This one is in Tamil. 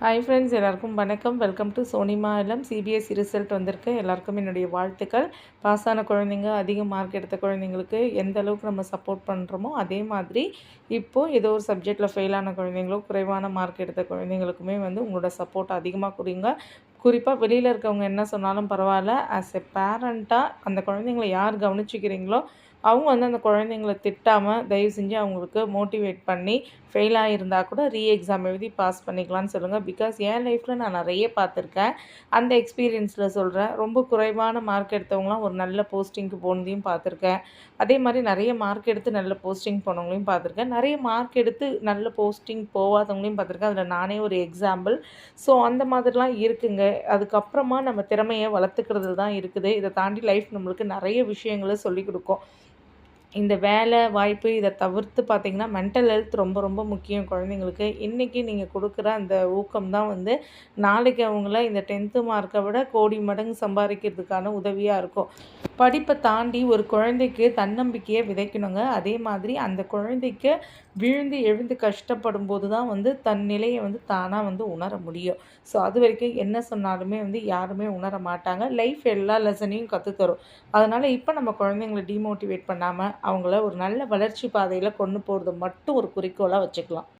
ஹாய் ஃப்ரெண்ட்ஸ் எல்லாருக்கும் வணக்கம். வெல்கம் டு சோனிமா இல்லம் சிபிஎஸ்சி ரிசல்ட் வந்திருக்கு. எல்லாருக்கும் என்னுடைய வாழ்த்துக்கள். பாஸ் ஆன குழந்தைங்க அதிக மார்க் எடுத்த குழந்தைங்களுக்கு எந்த அளவுக்கு நம்ம சப்போர்ட் பண்ணுறோமோ அதே மாதிரி இப்போது ஏதோ ஒரு சப்ஜெக்டில் ஃபெயிலான குழந்தைங்களோ குறைவான மார்க் எடுத்த குழந்தைங்களுக்குமே வந்து உங்களோட சப்போர்ட் அதிகமாக கொடுங்க. குறிப்பாக வெளியில் இருக்கவங்க என்ன சொன்னாலும் பரவாயில்ல. ஆஸ் எ பேரண்ட்டாக அந்த குழந்தைங்கள யார் கவனிச்சிக்கிறீங்களோ அவங்க வந்து அந்த குழந்தைங்கள திட்டாமல் தயவு செஞ்சு அவங்களுக்கு மோட்டிவேட் பண்ணி ஃபெயில் ஆகியிருந்தால் கூட ரீ எக்ஸாம் எழுதி பாஸ் பண்ணிக்கலாம்னு சொல்லுங்கள் பிகாஸ் என் லைஃப்பில் நான் நிறைய பார்த்துருக்கேன். அந்த எக்ஸ்பீரியன்ஸில் சொல்கிறேன் ரொம்ப குறைவான மார்க் எடுத்தவங்களாம் ஒரு நல்ல போஸ்டிங்க்கு போனதையும் பார்த்துருக்கேன். அதே மாதிரி நிறைய மார்க் எடுத்து நல்ல போஸ்டிங் போனவங்களையும் பார்த்துருக்கேன். நிறைய மார்க் எடுத்து நல்ல போஸ்டிங் போகாதவங்களையும் பார்த்துருக்கேன். அதில் நானே ஒரு எக்ஸாம்பிள் ஸோ அந்த மாதிரிலாம் இருக்குங்க. அதுக்கப்புறமா நம்ம திறமையை வளர்த்துக்கிறது தான் இருக்குது. இதை தாண்டி லைஃப் நம்மளுக்கு நிறைய விஷயங்களை சொல்லிக் கொடுக்கும். இந்த வேலை வாய்ப்பு இதை தவிர்த்து பார்த்திங்கன்னா மென்டல் ஹெல்த் ரொம்ப ரொம்ப முக்கியம் குழந்தைங்களுக்கு. இன்றைக்கி நீங்கள் கொடுக்குற அந்த ஊக்கம் தான் வந்து நாளைக்கு அவங்கள இந்த டென்த்து மார்க்கை விட கோடி மடங்கு சம்பாதிக்கிறதுக்கான உதவியாக இருக்கும். படிப்பை தாண்டி ஒரு குழந்தைக்கு தன்னம்பிக்கையை விதைக்கணுங்க. அதே மாதிரி அந்த குழந்தைக்கு விழுந்து எழுந்து கஷ்டப்படும் போது தான் வந்து தன் நிலையை வந்து தானாக வந்து உணர முடியும். ஸோ அது வரைக்கும் என்ன சொன்னாலுமே வந்து யாருமே உணர மாட்டாங்க. லைஃப் எல்லா லெசனையும் கற்றுத்தரும் அதனால் இப்போ நம்ம குழந்தைங்களை டிமோட்டிவேட் பண்ணாமல் அவங்கள ஒரு நல்ல வளர்ச்சி பாதையில் கொண்டு போகிறது மட்டும் ஒரு குறிக்கோளாக வச்சுக்கலாம்.